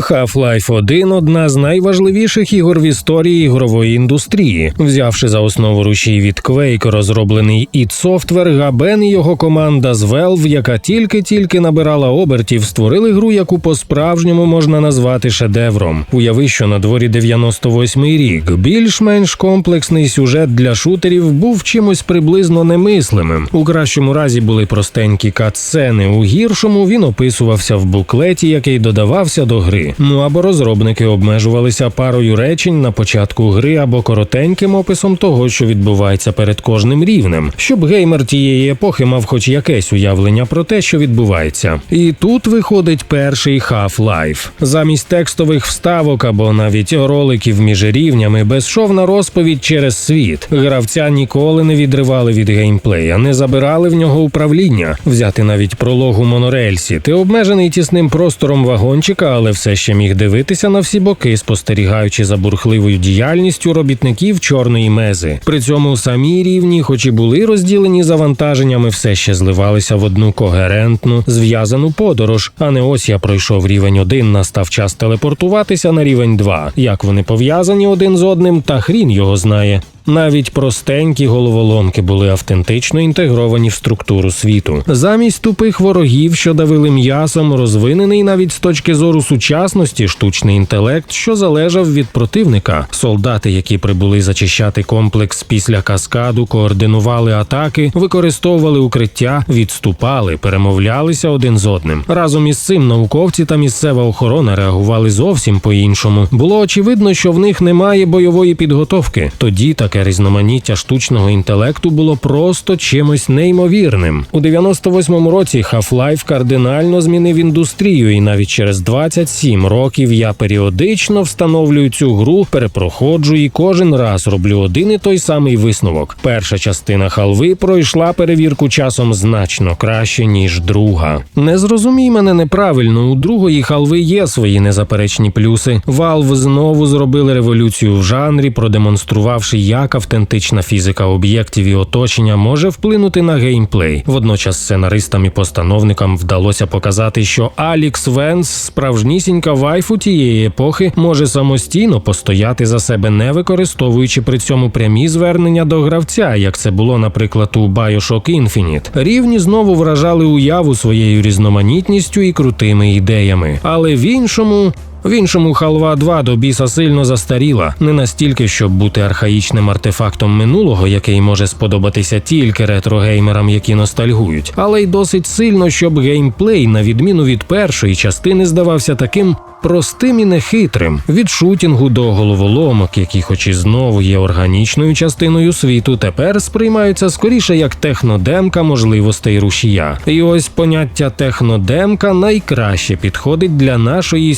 Half-Life 1 – одна з найважливіших ігор в історії ігрової індустрії. Взявши за основу рушій від Quake, розроблений id Software, Габен і його команда з Valve, яка тільки-тільки набирала обертів, створили гру, яку по-справжньому можна назвати шедевром. Уяви, що на дворі 98-й рік більш-менш комплексний сюжет для шутерів був чимось приблизно немислимим. У кращому разі були простенькі катсцени, у гіршому він описувався в буклеті, який додавався до гри. Ну або розробники обмежувалися парою речень на початку гри або коротеньким описом того, що відбувається перед кожним рівнем, щоб геймер тієї епохи мав хоч якесь уявлення про те, що відбувається. І тут виходить перший Half-Life. Замість текстових вставок або навіть роликів між рівнями безшовна розповідь через світ. Гравця ніколи не відривали від геймплея, не забирали в нього управління. Взяти навіть прологу монорельсі. Ти обмежений тісним простором вагончика, але все ще міг дивитися на всі боки, спостерігаючи за бурхливою діяльністю робітників чорної мези. При цьому самі рівні, хоч і були розділені завантаженнями, все ще зливалися в одну когерентну зв'язану подорож. А не ось я пройшов рівень 1, настав час телепортуватися на рівень 2. Як вони пов'язані один з одним, та хрін його знає. Навіть простенькі головоломки були автентично інтегровані в структуру світу. Замість тупих ворогів, що давили м'ясом, розвинений навіть з точки зору сучасності штучний інтелект, що залежав від противника. Солдати, які прибули зачищати комплекс після каскаду, координували атаки, використовували укриття, відступали, перемовлялися один з одним. Разом із цим науковці та місцева охорона реагували зовсім по-іншому. Було очевидно, що в них немає бойової підготовки. Тоді таке різноманіття штучного інтелекту було просто чимось неймовірним. У 98-му році Half-Life кардинально змінив індустрію, і навіть через 27 років я періодично встановлюю цю гру, перепроходжу і кожен раз роблю один і той самий висновок. Перша частина халви пройшла перевірку часом значно краще ніж друга. Не зрозумій мене неправильно. У другої халви є свої незаперечні плюси. Valve знову зробили революцію в жанрі, продемонструвавши, як автентична фізика об'єктів і оточення може вплинути на геймплей. Водночас сценаристам і постановникам вдалося показати, що Алікс Венс, справжнісінька вайфу тієї епохи, може самостійно постояти за себе, не використовуючи при цьому прямі звернення до гравця, як це було, наприклад, у Bioshock Infinite. Рівні знову вражали уяву своєю різноманітністю і крутими ідеями, але в іншому. В іншому халва 2 до біса сильно застаріла, не настільки, щоб бути архаїчним артефактом минулого, який може сподобатися тільки ретро-геймерам, які ностальгують, але й досить сильно, щоб геймплей, на відміну від першої частини, здавався таким простим і нехитрим від шутінгу до головоломок, які, хоч і знову є органічною частиною світу, тепер сприймаються скоріше як технодемка можливостей рушія. І ось поняття технодемка найкраще підходить для нашої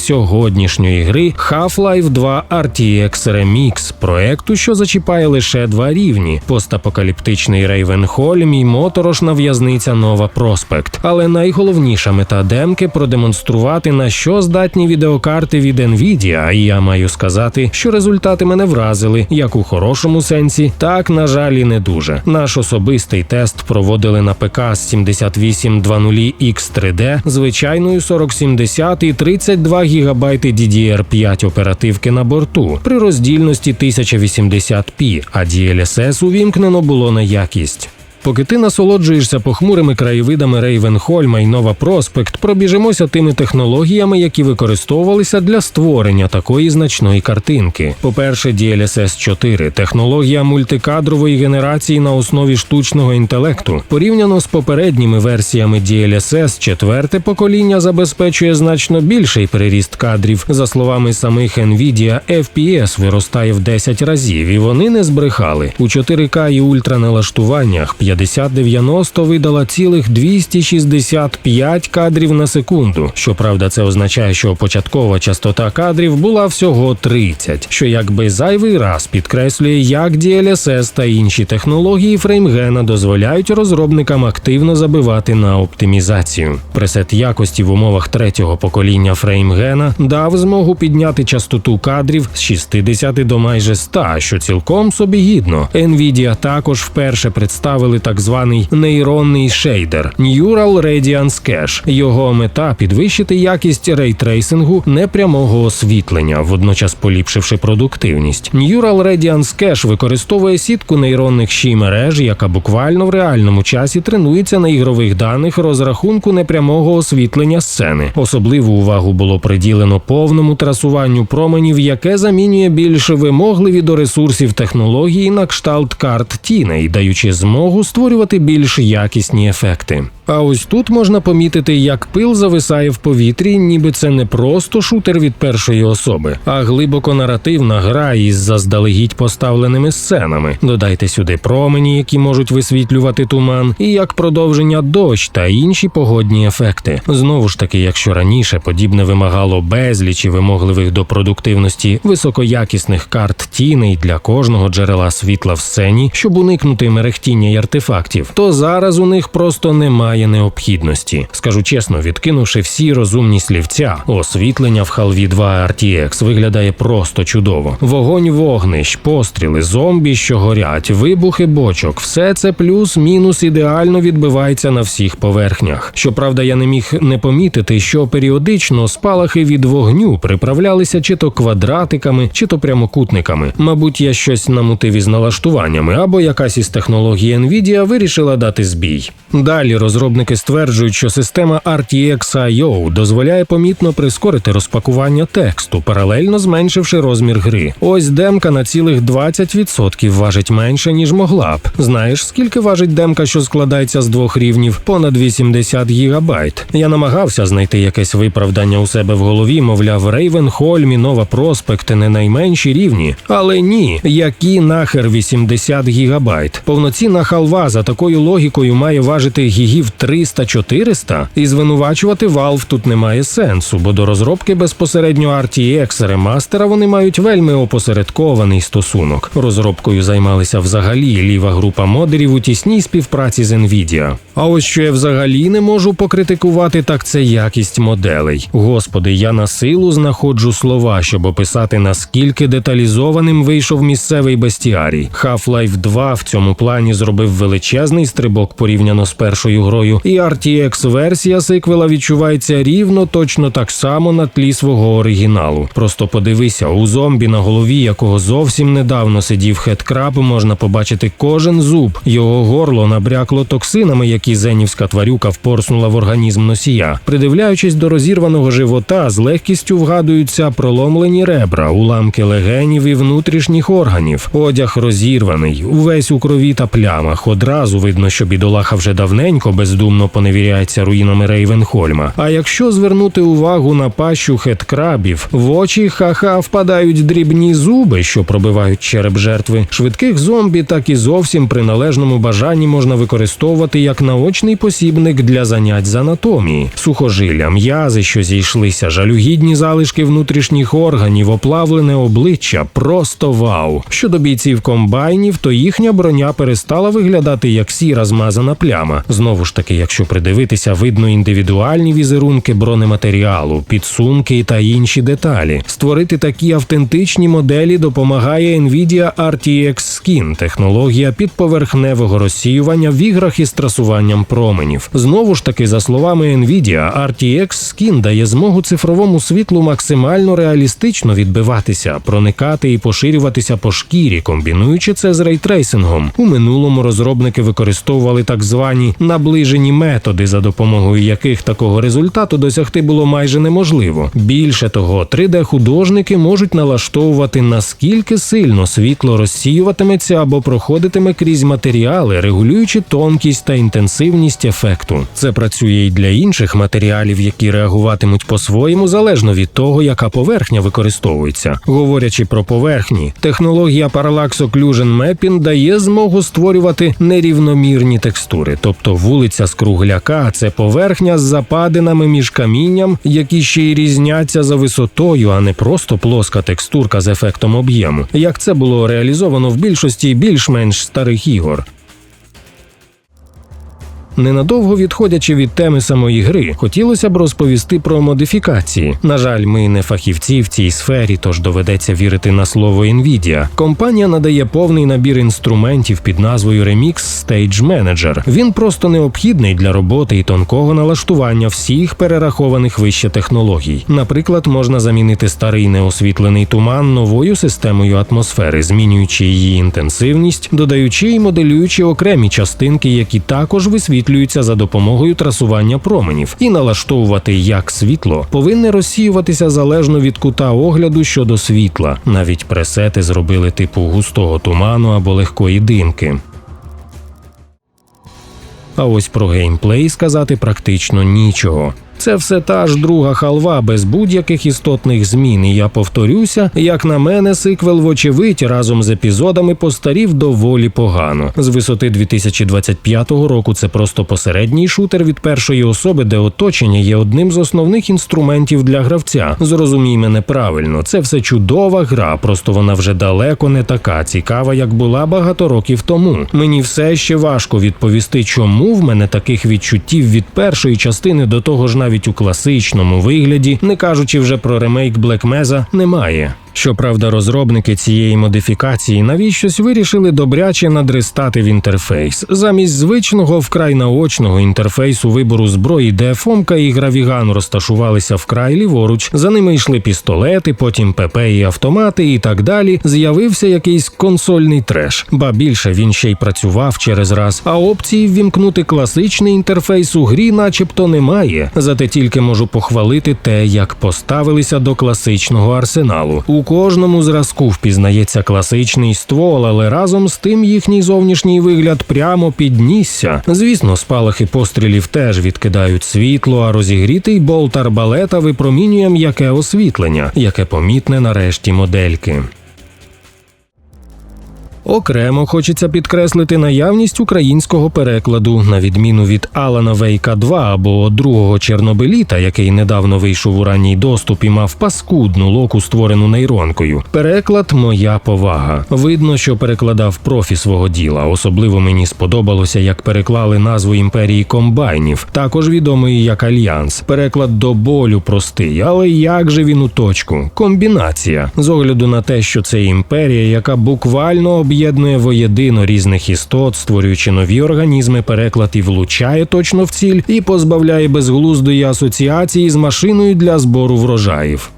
сьогоднішньої гри Half-Life 2 RTX Remix, проекту, що зачіпає лише два рівні: постапокаліптичний Рейвенхольм і моторошна в'язниця Нова Проспект. Але найголовніша мета демки продемонструвати на що здатні відеокарти від Nvidia, і я маю сказати, що результати мене вразили як у хорошому сенсі, так на жаль і не дуже. Наш особистий тест проводили на ПК з 7820X3D, звичайною 4070 і 32 ГБ DDR5 оперативки на борту при роздільності 1080p, а DLSS увімкнено було на якість. Поки ти насолоджуєшся похмурими краєвидами Рейвенхольма і Нова Проспект, пробіжимося тими технологіями, які використовувалися для створення такої значної картинки. По-перше, DLSS 4 технологія мультикадрової генерації на основі штучного інтелекту. Порівняно з попередніми версіями DLSS, четверте покоління забезпечує значно більший приріст кадрів. За словами самих Nvidia, FPS виростає в 10 разів, і вони не збрехали у 4К і ультраналаштуваннях. 5090 видала цілих 265 кадрів на секунду. Щоправда, це означає, що початкова частота кадрів була всього 30, що якби зайвий раз підкреслює, як DLSS та інші технології фреймгена дозволяють розробникам активно забивати на оптимізацію. Пресет якості в умовах третього покоління фреймгена дав змогу підняти частоту кадрів з 60 до майже 100, що цілком собі гідно. Nvidia також вперше представили так званий нейронний шейдер Neural Radiance Cache. Його мета підвищити якість рейтрейсингу непрямого освітлення, водночас поліпшивши продуктивність. Neural Radiance Cache використовує сітку нейронних щій мереж, яка буквально в реальному часі тренується на ігрових даних розрахунку непрямого освітлення сцени. Особливу увагу було приділено повному трасуванню променів, яке замінює більш вимогливі до ресурсів технології на кшталт карт тіней, даючи змогу створювати більш якісні ефекти. А ось тут можна помітити, як пил зависає в повітрі, ніби це не просто шутер від першої особи, а глибоко наративна гра із заздалегідь поставленими сценами. Додайте сюди промені, які можуть висвітлювати туман, і як продовження дощ та інші погодні ефекти. Знову ж таки, якщо раніше подібне вимагало безлічі вимогливих до продуктивності високоякісних карт тіней для кожного джерела світла в сцені, щоб уникнути мерехтіння й артефактів, то зараз у них просто немає необхідності. Скажу чесно, відкинувши всі розумні слівця, освітлення в Halvі 2 RTX виглядає просто чудово. Вогонь вогнищ, постріли, зомбі, що горять, вибухи бочок, все це плюс-мінус ідеально відбивається на всіх поверхнях. Щоправда, я не міг не помітити, що періодично спалахи від вогню приправлялися чи то квадратиками, чи то прямокутниками. Мабуть, я щось намутив із налаштуваннями, або якась із технологій Nvidia вирішила дати збій. Далі розробники стверджують, що система RTX IO дозволяє помітно прискорити розпакування тексту, паралельно зменшивши розмір гри. Ось демка на цілих 20% важить менше, ніж могла б. Знаєш, скільки важить демка, що складається з двох рівнів? Понад 80 гігабайт. Я намагався знайти якесь виправдання у себе в голові, мовляв, Рейвенхольм і Нова Проспект не найменші рівні. Але ні, які нахер 80 гігабайт. Повноцінна халва за такою логікою має важити гігів 300-400, і звинувачувати Valve тут немає сенсу, бо до розробки безпосередньо RTX ремастера вони мають вельми опосередкований стосунок. Розробкою займалися взагалі ліва група модерів у тісній співпраці з Nvidia. А ось що я взагалі не можу покритикувати, так це якість моделей. Господи, я на силу знаходжу слова, щоб описати наскільки деталізованим вийшов місцевий бестіарій. Half-Life 2 в цьому плані зробив величезний стрибок порівняно з першою грою, і RTX версія сиквела відчувається рівно точно так само на тлі свого оригіналу. Просто подивися, у зомбі на голові, якого зовсім недавно сидів хедкраб, можна побачити кожен зуб. Його горло набрякло токсинами, які зенівська тварюка впорснула в організм носія. Придивляючись до розірваного живота, з легкістю вгадуються проломлені ребра, уламки легенів і внутрішніх органів. Одяг розірваний, увесь у крові та плямах. Одразу видно, що бідолаха вже давненько бездумно поневіряється руїнами Рейвенхольма. А якщо звернути увагу на пащу хеткрабів, в очі ха-ха впадають дрібні зуби, що пробивають череп жертви. Швидких зомбі, так і зовсім при належному бажанні можна використовувати як наочний посібник для занять з анатомії, сухожилля, м'язи, що зійшлися, жалюгідні залишки внутрішніх органів, оплавлене обличчя. Просто вау. Щодо бійців комбайнів, то їхня броня перестала виглядати як сіра змазана пляма. Знову ж таки, якщо придивитися, видно індивідуальні візерунки бронематеріалу, підсумки та інші деталі. Створити такі автентичні моделі допомагає Nvidia RTX Skin, технологія підповерхневого розсіювання в іграх із трасуванням променів. Знову ж таки, за словами Nvidia, RTX Skin дає змогу цифровому світлу максимально реалістично відбиватися, проникати і поширюватися по шкірі, комбінуючи це з рейтрейсингом. У минулому розробники використовували так звані наближені методи, за допомогою яких такого результату досягти було майже неможливо. Більше того, 3D-художники можуть налаштовувати наскільки сильно світло розсіюватиметься або проходитиме крізь матеріали, регулюючи тонкість та інтенсивність ефекту. Це працює і для інших матеріалів, які реагуватимуть по-своєму залежно від того, яка поверхня використовується. Говорячи про поверхні, технологія Occlusion Mapping дає змогу створювати нерівномірні текстури, тобто вулиця з кругляка це поверхня з западинами між камінням, які ще й різняться за висотою, а не просто плоска текстурка з ефектом об'єму, як це було реалізовано в більшості більш-менш старих ігор. Ненадовго відходячи від теми самої гри, хотілося б розповісти про модифікації. На жаль, ми не фахівці в цій сфері, тож доведеться вірити на слово Nvidia. Компанія надає повний набір інструментів під назвою Remix Stage Manager. Він просто необхідний для роботи і тонкого налаштування всіх перерахованих вище технологій. Наприклад, можна замінити старий неосвітлений туман новою системою атмосфери, змінюючи її інтенсивність, додаючи і моделюючи окремі частинки, які також висвітлюються за допомогою трасування променів, і налаштовувати як світло повинне розсіюватися залежно від кута огляду щодо світла. Навіть пресети зробили типу густого туману або легкої димки. А ось про геймплей сказати практично нічого. Це все та ж друга халва без будь-яких істотних змін. І я повторюся, як на мене, сиквел, вочевидь, разом з епізодами постарів доволі погано. З висоти 2025 року це просто посередній шутер від першої особи, де оточення є одним з основних інструментів для гравця. Зрозумій мене правильно, це все чудова гра, просто вона вже далеко не така цікава, як була багато років тому. Мені все ще важко відповісти, чому в мене таких відчуттів від першої частини до того ж навіть у класичному вигляді, не кажучи вже про ремейк Black Mesa, немає. Щоправда, розробники цієї модифікації навіщось вирішили добряче надристати в інтерфейс замість звичного вкрай наочного інтерфейсу вибору зброї, де Фомка і Гравіган розташувалися вкрай ліворуч. За ними йшли пістолети, потім ПП і автомати, і так далі. З'явився якийсь консольний треш. Ба більше він ще й працював через раз. А опції ввімкнути класичний інтерфейс у грі, начебто, немає. Зате тільки можу похвалити те, як поставилися до класичного арсеналу. У кожному зразку впізнається класичний ствол, але разом з тим їхній зовнішній вигляд прямо піднісся. Звісно, спалахи пострілів теж відкидають світло, а розігрітий болт арбалета випромінює м'яке освітлення, яке помітне нарешті модельки. Окремо хочеться підкреслити наявність українського перекладу, на відміну від Алана Вейка 2 або другого Чорнобиліта, який недавно вийшов у ранній доступ і мав паскудну локу, створену нейронкою. Переклад моя повага. Видно, що перекладав профі свого діла. Особливо мені сподобалося, як переклали назву імперії комбайнів, також відомої як Альянс. Переклад до болю простий, але як же він у точку? Комбінація з огляду на те, що це імперія, яка буквально об'єднує воєдино різних істот, створюючи нові організми, переклад і влучає точно в ціль, і позбавляє безглуздої асоціації з машиною для збору врожаїв.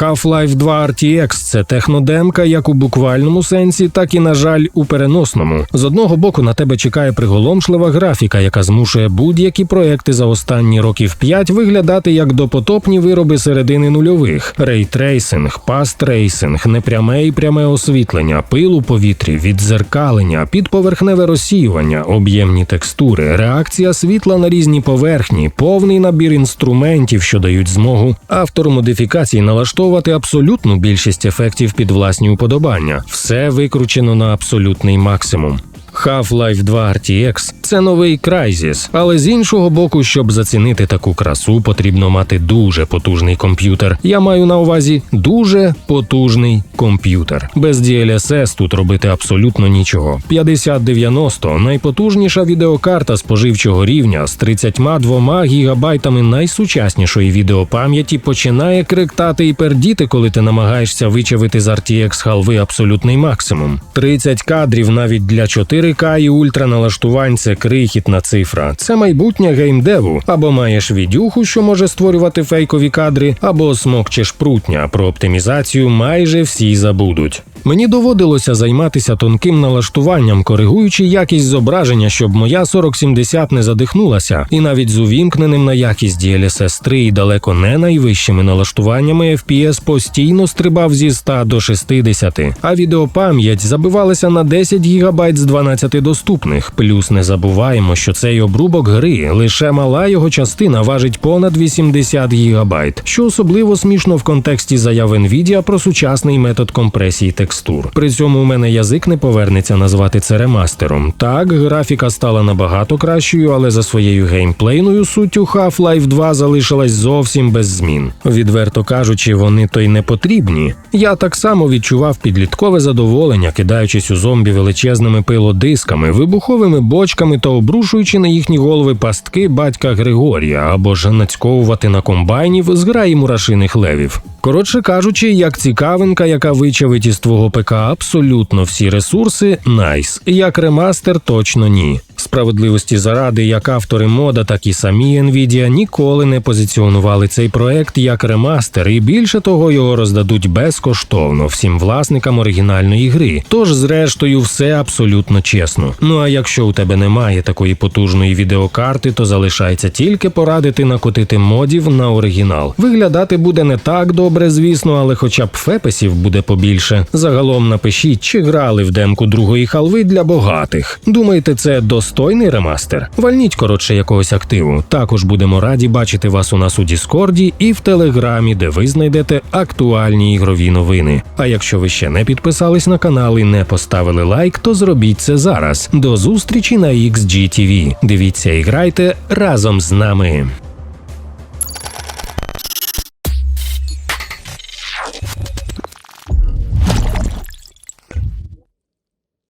Half-Life 2 RTX – це технодемка як у буквальному сенсі, так і, на жаль, у переносному. З одного боку на тебе чекає приголомшлива графіка, яка змушує будь-які проекти за останні років 5 виглядати як допотопні вироби середини нульових: рейтрейсинг, пастрейсинг, непряме і пряме освітлення, пил у повітрі, віддзеркалення, підповерхневе розсіювання, об'ємні текстури, реакція світла на різні поверхні, повний набір інструментів, що дають змогу автору модифікацій налаштовувати абсолютну більшість ефектів під власні уподобання. Все викручено на абсолютний максимум. Half-Life 2 RTX – це новий Crysis, але з іншого боку, щоб зацінити таку красу, потрібно мати дуже потужний комп'ютер. Я маю на увазі дуже потужний комп'ютер. Без DLSS тут робити абсолютно нічого. 5090 – найпотужніша відеокарта споживчого рівня з 32 гігабайтами найсучаснішої відеопам'яті починає криктати і пердіти, коли ти намагаєшся вичавити з RTX халви абсолютний максимум. 30 кадрів навіть для 4К і ультраналаштувань це крихітна цифра. Це майбутнє геймдеву. Або маєш відюху, що може створювати фейкові кадри, або смокчеш прутня. Про оптимізацію майже всі забудуть. Мені доводилося займатися тонким налаштуванням, коригуючи якість зображення, щоб моя 4070 не задихнулася, і навіть з увімкненим на якість DLSS 3 і далеко не найвищими налаштуваннями FPS постійно стрибав зі 100 до 60, а відеопам'ять забивалася на 10 ГБ з 12 доступних. Плюс не забуваємо, що цей обрубок гри лише мала його частина важить понад 80 ГБ, що особливо смішно в контексті заяв Nvidia про сучасний метод компресії текстур. Текстур. При цьому у мене язик не повернеться назвати це ремастером. Так, графіка стала набагато кращою, але за своєю геймплейною суттю Half-Life 2 залишилась зовсім без змін. Відверто кажучи, вони то й не потрібні. Я так само відчував підліткове задоволення, кидаючись у зомбі величезними пилодисками, вибуховими бочками та обрушуючи на їхні голови пастки батька Григорія або ж нацьковувати на комбайнів з граї мурашиних левів. Коротше кажучи, як цікавинка, яка вичавить із твого ПК абсолютно всі ресурси, найс. Як ремастер, точно ні. Справедливості заради, як автори мода, так і самі Nvidia ніколи не позиціонували цей проект як ремастер, і більше того, його роздадуть безкоштовно всім власникам оригінальної гри. Тож, зрештою, все абсолютно чесно. Ну а якщо у тебе немає такої потужної відеокарти, то залишається тільки порадити накотити модів на оригінал. Виглядати буде не так добре, звісно, але хоча б фепесів буде побільше. Загалом напишіть, чи грали в демку другої халви для багатих. Думаєте, це достойний ремастер? Вальніть коротше якогось активу. Також будемо раді бачити вас у нас у Діскорді і в Телеграмі, де ви знайдете актуальні ігрові новини. А якщо ви ще не підписались на канал і не поставили лайк, то зробіть це зараз. До зустрічі на XGTV. Дивіться і грайте разом з нами.